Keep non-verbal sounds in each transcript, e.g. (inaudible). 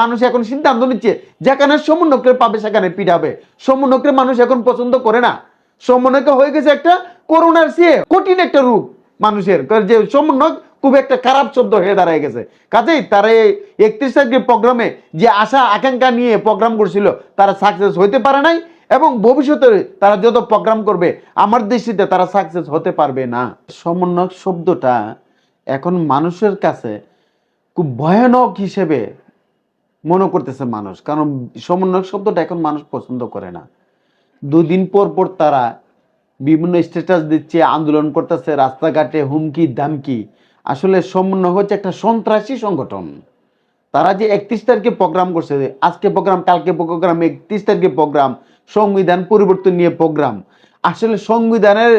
মানুষ এখন সিদ্ধান্ত নিচ্ছে, যেখানে সমন্বয়কে পাবে, সেখানে পিটাবে। সমন্বয়কে মানুষ এখন পছন্দ করে না। সমন্বয়কে হয়ে গেছে একটা করোনার সে কঠিন একটা রূপ মানুষের। যে সমন্বয় খুব একটা খারাপ শব্দ হয়ে দাঁড়ায় গেছে। কাজেই তারা এই একত্রিশ তারিখের প্রোগ্রামে যে আশা, আকাঙ্ক্ষা নিয়ে প্রোগ্রাম করছিল, তারা সাকসেস হইতে পারে নাই এবং ভবিষ্যতে তারা যত প্রোগ্রাম করবে, আমার দৃষ্টিতে তারা সাকসেস হতে পারবে না। সমন্বয় শব্দটা এখন মানুষের কাছে খুব ভয়ানক হিসেবে মনে করতেছে মানুষ। কারণ সমন্বয়ক শব্দটা এখন মানুষ পছন্দ করে না। দুদিন পর পর তারা বিভিন্ন স্ট্যাটাস দিচ্ছে, আন্দোলন করতেছে, রাস্তাঘাটে হুমকি দামকি আসলে সমন্বয় হচ্ছে একটা সন্ত্রাসী সংগঠন। তারা যে একত্রিশ তারিখে প্রোগ্রাম করছে, আজকে প্রোগ্রাম কালকে প্রোগ্রাম একত্রিশ তারিখে প্রোগ্রাম সংবিধান পরিবর্তন নিয়ে প্রোগ্রাম আসলে সংবিধানের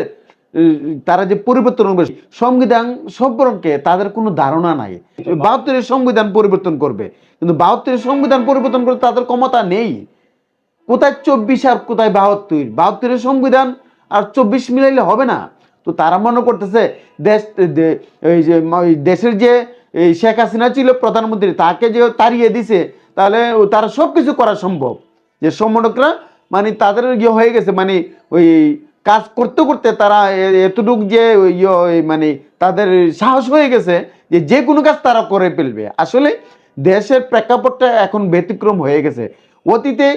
তারা যে পরিবর্তন করবে, সংবিধান সম্পর্কে তাদের কোনো ধারণা নাই। বাহাত্তরের সংবিধান পরিবর্তন করবে। কিন্তু বাহাত্তরের সংবিধান পরিবর্তন করতে তাদের ক্ষমতা নেই। কোথায় চব্বিশ আর কোথায় বাহাত্তর? বাহাত্তরের সংবিধান আর চব্বিশ মিলাইলে হবে না। তো তারা মনে করতেছে, দেশ এই যে দেশের যে শেখ হাসিনা ছিল প্রধানমন্ত্রী, তাকে যে তাড়িয়ে দিছে, তাহলে তারা সব কিছু করা সম্ভব। যে সমন্বয়করা মানে তাদের ইয়ে হয়ে গেছে মানে ওই কাজ করতে করতে তারা এতটুক যে মানে তাদের সাহস হয়ে গেছে যে যে কোনো কাজ তারা করে ফেলবে। আসলে দেশের প্রেক্ষাপটটা এখন ব্যতিক্রম হয়ে গেছে। অতীতে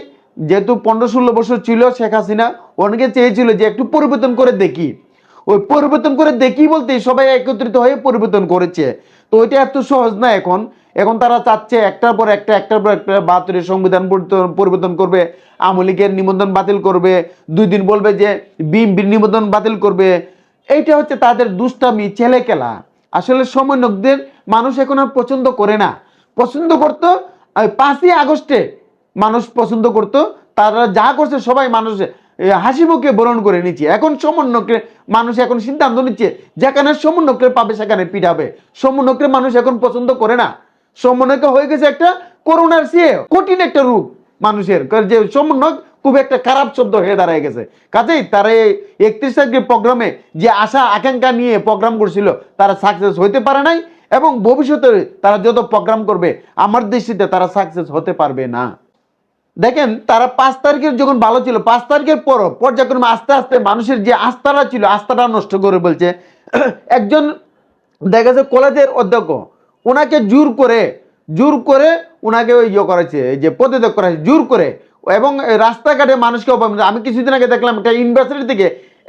যেহেতু পনেরো ষোলো বছর ছিল শেখ হাসিনা, অনেকে চেয়েছিল যে একটু পরিবর্তন করে দেখি। ওই পরিবর্তন করে দেখি বলতে সবাই একত্রিত হয়ে পরিবর্তন করেছে। তো ওইটা এত সহজ না এখন। এখন তারা চাচ্ছে একটার পর একটা, একটার পর একটা বাহাত্তরের সংবিধান পরিবর্তন- করবে, আওয়ামী লীগের নিবন্ধন বাতিল করবে, দুই দিন বলবে যে বিএনপির নিবন্ধন বাতিল করবে। এইটা হচ্ছে তাদের দুষ্টামি ছেলে খেলা আসলে সমন্বয়কদের মানুষ এখন আর পছন্দ করে না। পছন্দ করতো পাঁচই আগস্টে মানুষ পছন্দ করতো। তারা যা করছে সবাই মানুষ হাসি মুখে বরণ করে নিচ্ছে। এখন সমন্বয়কে মানুষ এখন সিদ্ধান্ত নিচ্ছে, যেখানে সমন্বয়কে পাবে সেখানে পিঠাবে সমন্বয়কে মানুষ এখন পছন্দ করে না। সমন্বয়কে হয়ে গেছে একটা করোনার সে কঠিন একটা রূপ মানুষের। যে সমন্বয় খুব একটা খারাপ শব্দ হয়ে দাঁড়ায় গেছে। কাজেই তারা এই একত্রিশ তারিখের প্রোগ্রামে যে আশা, আকাঙ্ক্ষা নিয়ে প্রোগ্রাম করছিল, তারা সাকসেস হইতে পারে নাই এবং ভবিষ্যতে তারা যত প্রোগ্রাম করবে, আমার দৃষ্টিতে তারা সাকসেস হতে পারবে না। দেখেন, তারা পাঁচ তারিখের যখন ভালো ছিল, পাঁচ তারিখের পরও পর্যায়ক্রমে আস্তে আস্তে মানুষের যে আস্থাটা ছিল, আস্থাটা নষ্ট করে বলছে। (clears throat) একজন দেখা যাচ্ছে কলেজের অধ্যক্ষ ওনাকে জোর করে জোর করে ওনাকে ওই ইয়ে করেছে যে পদত্যাগ করা জোর করে। এবং রাস্তাঘাটে মানুষকে অপমান আমি কিছুদিন আগে দেখলাম একটা ইউনিভার্সিটি থেকে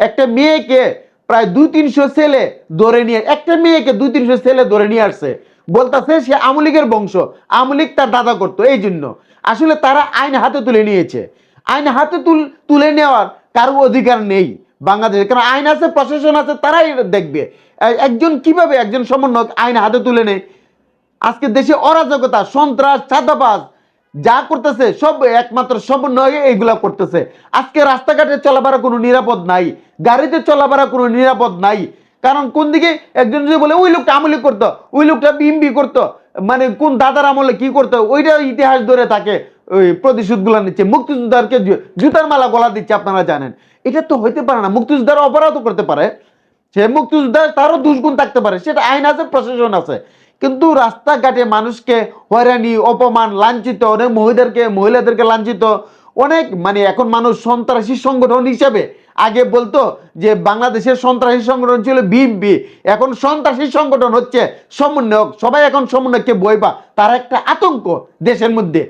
একটা মেয়েকে প্রায় দুই তিনশো ছেলে ধরে নিয়ে একটা মেয়েকে দুই তিনশো ছেলে ধরে নিয়ে আসছে। বলতাছে সে আমলিগের বংশ আমলিক তার দাদা করতো, এই জন্য। আসলে তারা আইন হাতে তুলে নিয়েছে। আইন হাতে তুল তুলে নেওয়ার কারও অধিকার নেই বাংলাদেশে। কারণ আইন আছে, প্রশাসন আছে, তারাই দেখবে। একজন কীভাবে একজন সমন্বয়ক আইন হাতে তুলে নেয়? আজকে দেশে অরাজকতা, সন্ত্রাস, চাঁদাবাজ, যা করতেছে, সব একমাত্র সমন্বয়ে এইগুলা করতেছে। আজকে রাস্তাঘাটে চলাফেরা কোনো নিরাপদ নাই, গাড়িতে চলাফেরা কোনো নিরাপদ নাই। কারণ কোন দিকে একজন যদি বলে, ওই লোকটা আমলি করতো, ওই লোকটা বিএমবি করতো মানে কোন দাদার আমলে কি করতো? ওইটা ইতিহাস ধরে থাকে, ওই প্রতিশোধগুলো নিচ্ছে। মুক্তিযোদ্ধারকে জুতার মালা গলা দিচ্ছে, আপনারা জানেন। এটা তো হইতে পারে না। মুক্তিযোদ্ধার অপরাধও করতে পারে। সে মুক্তিযোদ্ধা তারও দুষ্গুণ থাকতে পারে। সেটা আইন আছে, প্রশাসন আছে। কিন্তু রাস্তাঘাটে মানুষকে হয়রানি, অপমান, লাঞ্ছিত, অনেক মহিলাদেরকে মহিলাদেরকে লাঞ্ছিত, অনেক মানে এখন মানুষ সন্ত্রাসী সংগঠন হিসেবে আগে বলতো যে বাংলাদেশের সন্ত্রাসী সংগঠন ছিল বিএমপি এখন সন্ত্রাসী সংগঠন হচ্ছে সমন্বয়ক, সবাই এখন সমন্বয়ককে বইবা পা তার একটা আতঙ্ক দেশের মধ্যে।